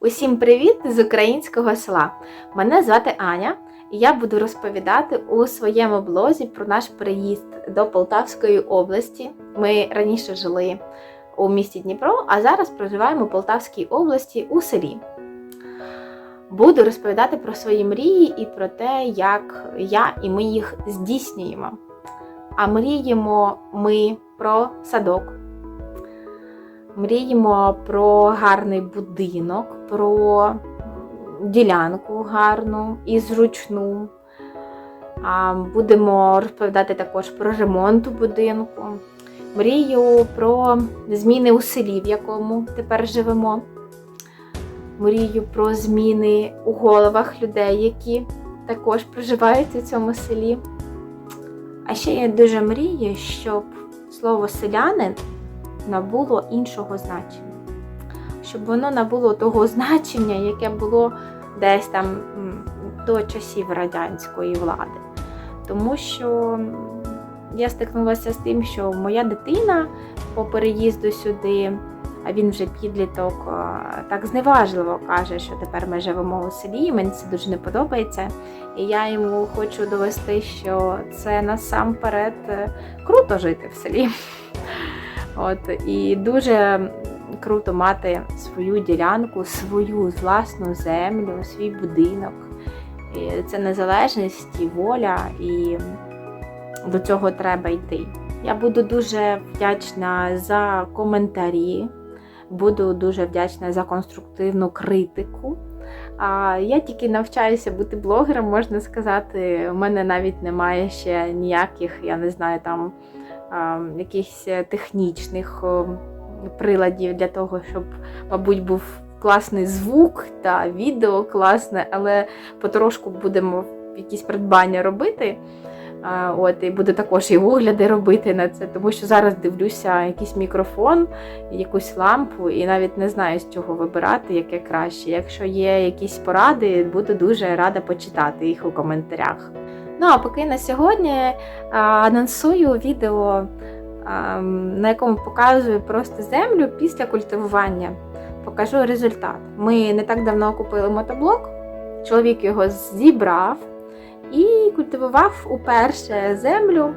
Усім привіт з українського села. Мене звати Аня, і я буду розповідати у своєму блозі про наш переїзд до Полтавської області. Ми раніше жили у місті Дніпро, а зараз проживаємо у Полтавській області у селі. Буду розповідати про свої мрії і про те, як я і ми їх здійснюємо. А мріємо ми про садок, мріємо про гарний будинок, про ділянку гарну і зручну. Будемо розповідати також про ремонт будинку. Мрію про зміни у селі, в якому тепер живемо. Мрію про зміни у головах людей, які також проживають у цьому селі. А ще я дуже мрію, щоб слово селянин набуло іншого значення. Щоб воно набуло того значення, яке було десь там до часів радянської влади. Тому що я стикнулася з тим, що моя дитина по переїзду сюди, а він вже підліток, так зневажливо каже, що тепер ми живемо у селі, і мені це дуже не подобається. І я йому хочу довести, що це насамперед е, круто жити в селі. От, і дуже круто мати свою ділянку, свою власну землю, свій будинок. І це незалежність і воля, і до цього треба йти. Я буду дуже вдячна за коментарі, буду дуже вдячна за конструктивну критику. А я тільки навчаюся бути блогером, можна сказати. У мене навіть немає ще ніяких, я не знаю, там якихось технічних приладів для того, щоб, мабуть, був класний звук та відео класне, але потрошку будемо якісь придбання робити. От, і буду також і огляди робити на це, тому що зараз дивлюся якийсь мікрофон, якусь лампу, і навіть не знаю, з чого вибирати, яке краще. Якщо є якісь поради, буду дуже рада почитати їх у коментарях. Ну а поки на сьогодні а, анонсую відео, а, на якому показую просто землю після культивування. Покажу результат. Ми не так давно купили мотоблок, чоловік його зібрав і культивував уперше землю.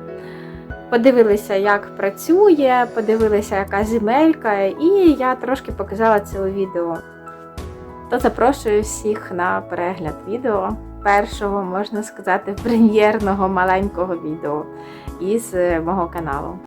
Подивилися, як працює, подивилися, яка земелька, і я трошки показала це у відео. То запрошую всіх на перегляд відео першого, можна сказати, прем'єрного маленького відео із е, мого каналу.